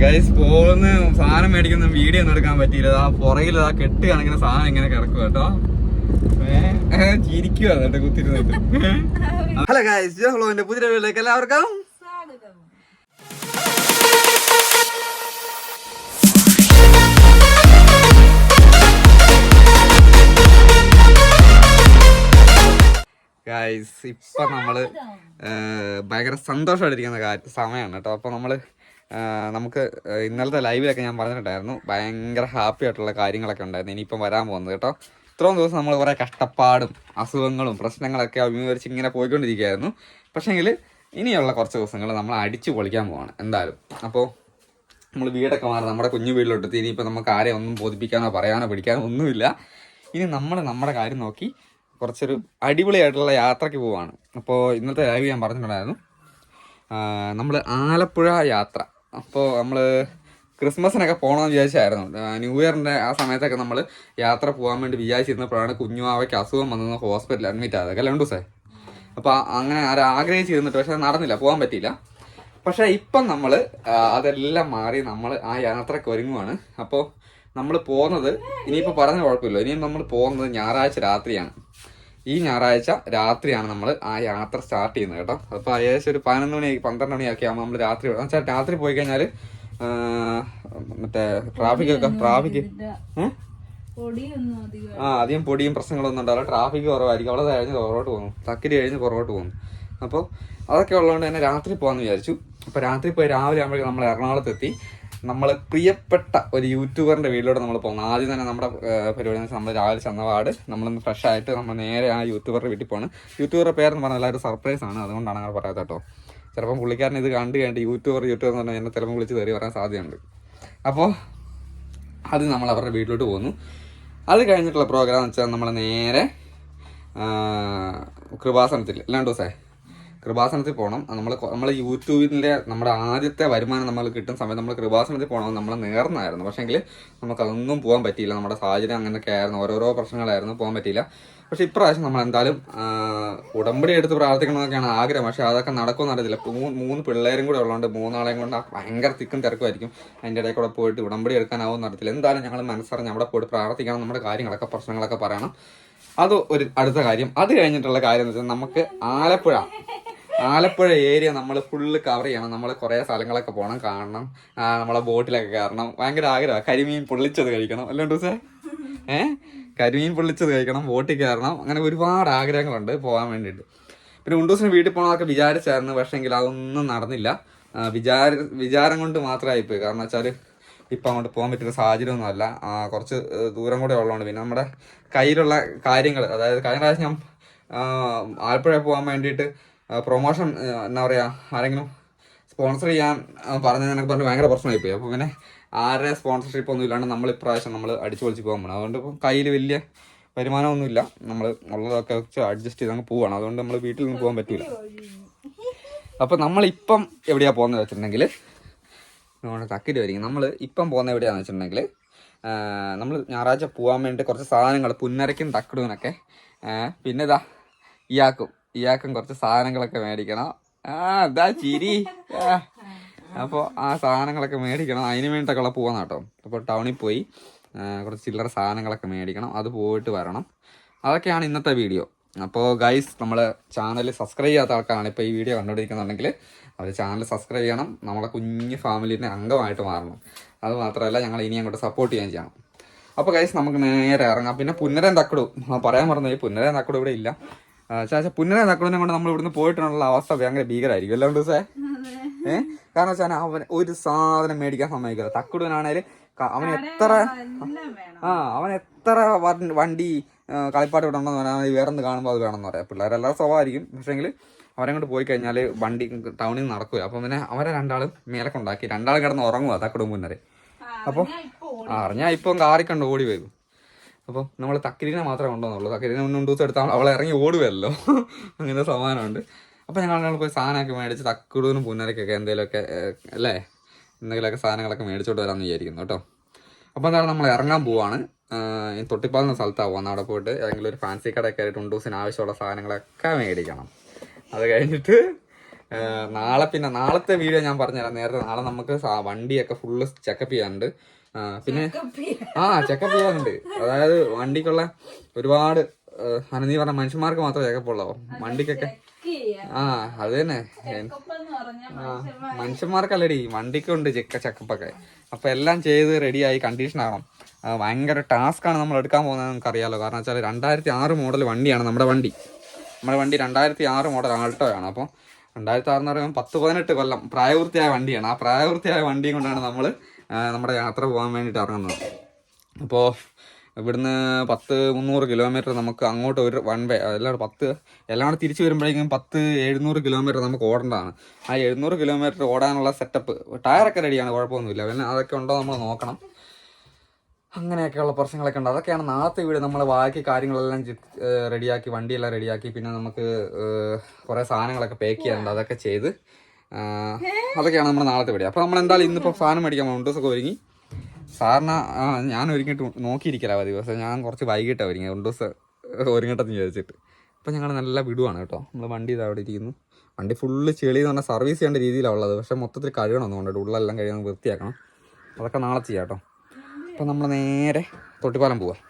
Guys പോകുന്ന സാധനം മേടിക്കുന്ന വീഡിയോ ഒന്നും എടുക്കാൻ പറ്റിയില്ല. ആ പുറകിൽ ആ കെട്ട് കാണിക്കുന്ന സാധനം ഇങ്ങനെ കിടക്കും കേട്ടോ. ചിരിക്കുക എന്നിട്ട് കുത്തിരുന്നിട്ട്. ഹലോ ഗൈസ് ഹലോ എന്റെ പുതിയ വീട്ടിലേക്ക് എല്ലാവർക്കും ഗൈസ് ഇപ്പൊ നമ്മൾ ഭയങ്കര സന്തോഷമായിട്ടിരിക്കുന്ന സമയമാണ് കേട്ടോ. അപ്പൊ നമ്മൾ നമുക്ക് ഇന്നലത്തെ ലൈവിലൊക്കെ ഞാൻ പറഞ്ഞിട്ടുണ്ടായിരുന്നു. ഭയങ്കര ഹാപ്പി ആയിട്ടുള്ള കാര്യങ്ങളൊക്കെ ഉണ്ടായിരുന്നു. ഇനിയിപ്പം വരാൻ പോകുന്നത് കേട്ടോ. ഇത്രയും ദിവസം നമ്മൾ കുറേ കഷ്ടപ്പാടും അസുഖങ്ങളും പ്രശ്നങ്ങളൊക്കെ അഭിമുഖീകരിച്ച് ഇങ്ങനെ പോയിക്കൊണ്ടിരിക്കുകയായിരുന്നു. പക്ഷേങ്കിൽ ഇനിയുള്ള കുറച്ച് ദിവസങ്ങൾ നമ്മൾ അടിച്ചു പൊളിക്കാൻ പോവാണ് എന്തായാലും. അപ്പോൾ നമ്മൾ വീടൊക്കെ മാറി നമ്മുടെ കുഞ്ഞു വീട്ടിലോട്ട് ഇനിയിപ്പോൾ നമുക്ക് ആരെയും ഒന്നും ബോധിപ്പിക്കാനോ പറയാനോ പിടിക്കാനോ ഒന്നുമില്ല. ഇനി നമ്മൾ നമ്മുടെ കാര്യം നോക്കി കുറച്ചൊരു അടിപൊളിയായിട്ടുള്ള യാത്രയ്ക്ക് പോവാണ്. അപ്പോൾ ഇന്നത്തെ ലൈവ് ഞാൻ പറഞ്ഞിട്ടുണ്ടായിരുന്നു. നമ്മൾ ആലപ്പുഴ യാത്ര. അപ്പോൾ നമ്മൾ ക്രിസ്മസിനൊക്കെ പോകണമെന്ന് വിചാരിച്ചായിരുന്നു. ന്യൂ ഇയറിന്റെ ആ സമയത്തൊക്കെ നമ്മൾ യാത്ര പോകാൻ വേണ്ടി വിചാരിച്ചിരുന്നപ്പോഴാണ് കുഞ്ഞുമാവയ്ക്ക് അസുഖം വന്നത് ഹോസ്പിറ്റലിൽ അഡ്മിറ്റ് ആയത്. അല്ലേ ദിവസേ അപ്പോൾ അങ്ങനെ ആരും ആഗ്രഹിച്ചിരുന്നിട്ട് പക്ഷേ നടന്നില്ല പോകാൻ പറ്റിയില്ല. പക്ഷേ ഇപ്പം നമ്മൾ അതെല്ലാം മാറി നമ്മൾ ആ യാത്രയ്ക്ക് ഒരുങ്ങുവാണ്. അപ്പോൾ നമ്മൾ പോകുന്നത് ഇനിയിപ്പോൾ പറഞ്ഞ കുഴപ്പമില്ല. ഇനിയും നമ്മൾ പോകുന്നത് ഞായറാഴ്ച രാത്രിയാണ്. ഈ ഞായറാഴ്ച രാത്രിയാണ് നമ്മൾ ആ യാത്ര സ്റ്റാർട്ട് ചെയ്യുന്നത് കേട്ടോ. അപ്പോൾ ഏകദേശം ഒരു പതിനൊന്ന് മണി പന്ത്രണ്ട് മണിയൊക്കെ ആകുമ്പോൾ നമ്മൾ രാത്രി വെച്ചാൽ രാത്രി പോയി കഴിഞ്ഞാൽ മറ്റേ ട്രാഫിക് ഒക്കെ ട്രാഫിക് ആ അധികം പൊടിയും പ്രശ്നങ്ങളൊന്നും ഉണ്ടാവില്ല. ട്രാഫിക് കുറവായിരിക്കും. അവിടെ കഴിഞ്ഞ് പുറകോട്ട് പോകുന്നു. തക്കിരി കഴിഞ്ഞ് പുറകോട്ട് പോകുന്നു. അപ്പോൾ അതൊക്കെ ഉള്ളതുകൊണ്ട് തന്നെ രാത്രി പോകാമെന്ന് വിചാരിച്ചു. അപ്പോൾ രാത്രി പോയി രാവിലെ ആകുമ്പോഴേക്കും നമ്മൾ എറണാകുളത്ത് നമ്മൾ പ്രിയപ്പെട്ട ഒരു യൂട്യൂബറിന്റെ വീട്ടിലോട്ട് നമ്മൾ പോകണം ആദ്യം തന്നെ നമ്മുടെ പരിപാടി നമ്മൾ രാവിലെ ചെന്നപാട് നമ്മളൊന്ന് ഫ്രഷ് ആയിട്ട് നമ്മൾ നേരെ ആ യൂട്യൂബറുടെ വീട്ടിൽ പോകണം യൂട്യൂബറുടെ പേരെന്ന് പറഞ്ഞാൽ എല്ലാവരും സർപ്രൈസ് ആണ്. അതുകൊണ്ടാണ് അങ്ങനെ പറയാത്ത കേട്ടോ. ചിലപ്പം പുള്ളിക്കാരൻ ഇത് കണ്ടു കഴിഞ്ഞിട്ട് യൂട്യൂബർ യൂട്യൂബർ എന്ന് പറഞ്ഞാൽ എന്നെ ചിലപ്പോൾ വിളിച്ച് കയറി വരാൻ സാധ്യതയുണ്ട്. അപ്പോൾ അത് നമ്മൾ അവരുടെ വീട്ടിലോട്ട് പോകുന്നു അത് കഴിഞ്ഞിട്ടുള്ള പ്രോഗ്രാം എന്ന് വെച്ചാൽ നമ്മൾ നേരെ കൃപാസനത്തിൽ അല്ലാണ്ട് ദിവസേ കൃപാസനത്തിൽ പോകണം നമ്മൾ നമ്മൾ യൂട്യൂബിന്റെ നമ്മുടെ ആദ്യത്തെ വരുമാനം നമ്മൾ കിട്ടുന്ന സമയത്ത് നമ്മൾ കൃപാസനത്തിൽ പോകണം നമ്മൾ നേർന്നായിരുന്നു. പക്ഷേങ്കിൽ നമുക്കതൊന്നും പോകാൻ പറ്റിയില്ല. നമ്മുടെ സാഹചര്യം അങ്ങനെയൊക്കെ ആയിരുന്നു. ഓരോരോ പ്രശ്നങ്ങളായിരുന്നു പോകാൻ പറ്റിയില്ല. പക്ഷെ ഇപ്രാവശ്യം നമ്മൾ എന്തായാലും ഉടമ്പടി എടുത്ത് പ്രാർത്ഥിക്കണമെന്നൊക്കെയാണ് ആഗ്രഹം. പക്ഷെ അതൊക്കെ നടക്കുമെന്ന് അറിയത്തില്ല. മൂന്ന് പിള്ളേരും കൂടെ ഉള്ളതുകൊണ്ട് മൂന്നാളെയും കൊണ്ട് ഭയങ്കര തിക്കും തിരക്കുമായിരിക്കും. അതിന്റെ ഇടയിൽ കൂടെ പോയിട്ട് ഉടമ്പടി എടുക്കാനാവും നടത്തില്ല എന്തായാലും ഞങ്ങൾ മനസ്സറിഞ്ഞ് അവിടെ പോയിട്ട് പ്രാർത്ഥിക്കണം. നമ്മുടെ കാര്യങ്ങളൊക്കെ പ്രശ്നങ്ങളൊക്കെ പറയണം. അത് ഒരു അടുത്ത കാര്യം. അത് കഴിഞ്ഞിട്ടുള്ള കാര്യം എന്ന് വെച്ചാൽ നമുക്ക് ആലപ്പുഴ. ആലപ്പുഴ ഏരിയ നമ്മൾ ഫുള്ള് കവർ ചെയ്യണം. നമ്മൾ കുറേ സ്ഥലങ്ങളൊക്കെ പോകണം കാണണം. നമ്മളെ ബോട്ടിലൊക്കെ കയറണം. ഭയങ്കര ആഗ്രഹമാണ്. കരിമീൻ പൊള്ളിച്ചത് കഴിക്കണം. അല്ലേ ദിവസേ ഏ? കരിമീൻ പൊള്ളിച്ചത് കഴിക്കണം ബോട്ടിൽ കയറണം. അങ്ങനെ ഒരുപാട് ആഗ്രഹങ്ങളുണ്ട് പോകാൻ വേണ്ടിയിട്ട്. പിന്നെ ഉണ്ടൂസിന് വീട്ടിൽ പോകണമെന്നൊക്കെ വിചാരിച്ചായിരുന്നു. പക്ഷേങ്കിൽ അതൊന്നും നടന്നില്ല. വിചാര വിചാരം കൊണ്ട് മാത്രമായിപ്പോയി. കാരണം വെച്ചാൽ ഇപ്പം അങ്ങോട്ട് പോകാൻ പറ്റുന്ന സാഹചര്യമൊന്നുമല്ല. കുറച്ച് ദൂരം കൂടെ ഉള്ളതുകൊണ്ട് പിന്നെ നമ്മുടെ കയ്യിലുള്ള കാര്യങ്ങൾ അതായത് കഴിഞ്ഞ പ്രാവശ്യം ഞാൻ ആലപ്പുഴ പോകാൻ വേണ്ടിയിട്ട് പ്രൊമോഷൻ എന്താ പറയുക ആരെങ്കിലും സ്പോൺസർ ചെയ്യാൻ പറഞ്ഞത് എനിക്ക് പറഞ്ഞ് ഭയങ്കര പ്രശ്നമായി പോയി അപ്പോൾ പിന്നെ ആരുടെ സ്പോൺസർഷിപ്പ് ഒന്നും ഇല്ലാണ്ട് നമ്മൾ ഇപ്രാവശ്യം നമ്മൾ അടിച്ചു പൊളിച്ച് പോകാൻ പോകണം അതുകൊണ്ട് ഇപ്പം കയ്യിൽ വലിയ വരുമാനമൊന്നുമില്ല. നമ്മൾ ഉള്ളതൊക്കെ വെച്ച് അഡ്ജസ്റ്റ് ചെയ്ത് അങ്ങ് പോവാണ്. അതുകൊണ്ട് നമ്മൾ വീട്ടിൽ നിന്ന് പോകാൻ പറ്റില്ല അപ്പം നമ്മളിപ്പം എവിടെയാണ് പോകുന്നത് വെച്ചിട്ടുണ്ടെങ്കിൽ നമ്മുടെ തക്കിൽ വരിക. നമ്മൾ ഇപ്പം പോകുന്ന എവിടെയാണെന്ന് വെച്ചിട്ടുണ്ടെങ്കിൽ നമ്മൾ ഞായറാഴ്ച പോകാൻ വേണ്ടി കുറച്ച് സാധനങ്ങൾ പുന്നരയ്ക്കും തക്കിടുവിനൊക്കെ പിന്നെ ഇതാ ഇയാക്കും. ഇയാക്കും കുറച്ച് സാധനങ്ങളൊക്കെ മേടിക്കണം. ആ ഇതാ ചിരി. അപ്പോൾ ആ സാധനങ്ങളൊക്കെ മേടിക്കണം. അതിന് വേണ്ടിയിട്ടൊക്കെ പോകാൻ കേട്ടോ. അപ്പോൾ ടൗണിൽ പോയി കുറച്ച് ചില്ലറ സാധനങ്ങളൊക്കെ മേടിക്കണം. അത് പോയിട്ട് വരണം. അതൊക്കെയാണ് ഇന്നത്തെ വീഡിയോ. അപ്പോൾ ഗൈസ് നമ്മൾ ചാനൽ സബ്സ്ക്രൈബ് ചെയ്യാത്ത ആൾക്കാരാണ് ഇപ്പോൾ ഈ വീഡിയോ കണ്ടുകൊണ്ടിരിക്കുന്നുണ്ടെങ്കിൽ അവർ ചാനൽ സബ്സ്ക്രൈബ് ചെയ്യണം നമ്മളെ കുഞ്ഞ് ഫാമിലിന്റെ അംഗമായിട്ട് മാറണം. അത് മാത്രമല്ല ഞങ്ങൾ ഇനി അങ്ങോട്ട് സപ്പോർട്ട് ചെയ്യാൻ ചെയ്യണം. അപ്പോൾ ഗൈസ് നമുക്ക് നേരെ ഇറങ്ങാം. പിന്നെ പുന്നരൻ തക്കടു. പറയാൻ മറന്നു ഈ പുന്നരൻ തക്കടു ഇവിടെ ഇല്ല. ചാച്ചാ പുന്നരൻ തക്കടുവിനെ കൊണ്ട് നമ്മൾ ഇവിടുന്ന് പോയിട്ടുള്ള അവസ്ഥ ഭയങ്കര ഭീകരമായിരിക്കും എല്ലാം ദിവസേ? ഏഹ് കാരണം വെച്ചാൽ അവൻ ഒരു സാധനം മേടിക്കാൻ സമ്മതിക്കില്ല. തക്കുടുവനാണേൽ അവൻ എത്ര ആ അവൻ എത്ര വണ്ടി കളിപ്പാട്ട് ഇവിടെ ഉണ്ടെന്ന് പറഞ്ഞാൽ വേറെ ഒന്ന് കാണുമ്പോൾ അത് വേണമെന്ന് പറയാം. പിള്ളേരെല്ലാം സ്വഭാവമായിരിക്കും. പക്ഷേങ്കിൽ അവരങ്ങോട്ട് കൊണ്ട് പോയി കഴിഞ്ഞാൽ വണ്ടി ടൗണിൽ നിന്ന് നടക്കുക അപ്പം പിന്നെ അവരെ രണ്ടാളും മേലെ കൊണ്ടാക്കി രണ്ടാളും കിടന്ന് ഉറങ്ങുക തക്കടും മുന്നേ അപ്പോൾ അറിഞ്ഞാൽ ഇപ്പം കാറിക്കണ്ട് ഓടി വരും. അപ്പോൾ നമ്മൾ തക്കിരീനെ മാത്രമേ കൊണ്ടുവന്നുള്ളൂ. തക്കിരീനെ മുന്നേ ദിവസം എടുത്താൽ അവളെ ഇറങ്ങി ഓടുവല്ലോ. അങ്ങനെ സമാനമുണ്ട് അപ്പോൾ ഞങ്ങൾ പോയി സാധനമൊക്കെ മേടിച്ച് തക്കുടൂനും പുന്നരക്കൊക്കെ എന്തെങ്കിലുമൊക്കെ അല്ലേ? എന്തെങ്കിലുമൊക്കെ സാധനങ്ങളൊക്കെ മേടിച്ചോട്ട് വരാമെന്ന് വിചാരിക്കുന്നു കേട്ടോ. അപ്പോൾ എന്താണ് നമ്മൾ ഇറങ്ങാൻ പോവാണ്. ഈ തൊട്ടിപ്പാലുന്ന സ്ഥലത്താണ് പോകുന്നത് അവിടെ പോയിട്ട് ഏതെങ്കിലും ഒരു ഫാൻസി കടയൊക്കെ ആയിട്ട് ഉണ്ടൂസിന് ആവശ്യമുള്ള സാധനങ്ങളൊക്കെ മേടിക്കണം. അത് കഴിഞ്ഞിട്ട് നാളെ പിന്നെ നാളത്തെ വീഡിയോ ഞാൻ പറഞ്ഞുതരാം. നേരത്തെ നാളെ നമുക്ക് വണ്ടിയൊക്കെ ഫുള്ള് ചെക്കപ്പ് ചെയ്യാനുണ്ട്. പിന്നെ ആ ചെക്കപ്പ് ചെയ്യാനുണ്ട്. അതായത് വണ്ടിക്കുള്ള ഒരുപാട് അനന്തി പറഞ്ഞ മനുഷ്യന്മാർക്ക് മാത്രമേ ചെക്കപ്പ് ഉള്ളോ? വണ്ടിക്കൊക്കെ ആ അത് തന്നെ. മനുഷ്യന്മാർക്കല്ലടി വണ്ടിക്കുണ്ട് ചെക്ക ചക്കപ്പൊക്കെ. അപ്പൊ എല്ലാം ചെയ്ത് റെഡിയായി കണ്ടീഷൻ ആവാം ഭയങ്കര ടാസ്ക് ആണ് നമ്മൾ എടുക്കാൻ പോകുന്നത് നമുക്ക് അറിയാലോ കാരണം വെച്ചാൽ രണ്ടായിരത്തി ആറ് മോഡൽ വണ്ടിയാണ് നമ്മുടെ വണ്ടി. നമ്മുടെ വണ്ടി രണ്ടായിരത്തി ആറ് മോഡൽ ആൾട്ടോ ആണ് അപ്പോൾ രണ്ടായിരത്തി ആറ് എന്ന് പറയുമ്പോൾ പത്ത് പതിനെട്ട് കൊല്ലം പ്രായപൂർത്തിയായ വണ്ടിയാണ്. ആ പ്രായപൂർത്തിയായ വണ്ടിയും കൊണ്ടാണ് നമ്മൾ നമ്മുടെ യാത്ര പോകാൻ വേണ്ടിയിട്ട് ഇറങ്ങുന്നത്. അപ്പോൾ ഇവിടുന്ന് പത്ത് മുന്നൂറ് കിലോമീറ്റർ നമുക്ക് അങ്ങോട്ട് ഒരു വൺ വേ എല്ലാവരും പത്ത് എല്ലാം തിരിച്ച് വരുമ്പോഴേക്കും പത്ത് എഴുന്നൂറ് കിലോമീറ്റർ നമുക്ക് ഓടേണ്ടതാണ്. ആ എഴുന്നൂറ് കിലോമീറ്റർ ഓടാനുള്ള സെറ്റപ്പ് ടയറൊക്കെ റെഡിയാണ് കുഴപ്പമൊന്നുമില്ല. പിന്നെ അതൊക്കെ ഉണ്ടോ നമ്മൾ നോക്കണം. അങ്ങനെയൊക്കെയുള്ള പ്രശ്നങ്ങളൊക്കെ ഉണ്ട്. അതൊക്കെയാണ് നാളത്തെ വീട് നമ്മൾ ബാക്കി കാര്യങ്ങളെല്ലാം റെഡിയാക്കി വണ്ടിയെല്ലാം റെഡിയാക്കി പിന്നെ നമുക്ക് കുറേ സാധനങ്ങളൊക്കെ പാക്ക് ചെയ്യാനുണ്ട്. അതൊക്കെ ചെയ്ത് അതൊക്കെയാണ് നമ്മുടെ നാളത്തെ വീട്. അപ്പോൾ നമ്മൾ എന്തായാലും ഇന്നിപ്പോൾ സാധനം മേടിക്കാൻ പോകുന്നുണ്ട് ഒരുങ്ങി. സാറിന് ഞാൻ ഒരുങ്ങിയിട്ട് നോക്കിയിരിക്കല ദിവസം. ഞാൻ കുറച്ച് വൈകിട്ടാണ് ഒരുങ്ങി ദിവസം ഒരുങ്ങട്ടെന്ന് ചോദിച്ചിട്ട് ഇപ്പം ഞങ്ങൾ നല്ല വിടുവാണ് കേട്ടോ. നമ്മൾ വണ്ടി ഇത് അവിടെ ഇരിക്കുന്നു. വണ്ടി ഫുള്ള് ചെളി എന്ന് പറഞ്ഞാൽ സർവീസ് ചെയ്യേണ്ട രീതിയിലാണ് ഉള്ളത്. പക്ഷേ മൊത്തത്തിൽ കഴുകണം പറഞ്ഞിട്ട് ഉള്ളെല്ലാം കഴിയുന്നത് വൃത്തിയാക്കണം. അതൊക്കെ നാളെ ചെയ്യാം കേട്ടോ. അപ്പം നമ്മൾ നേരെ തൊട്ടിപ്പാലം പോവാം.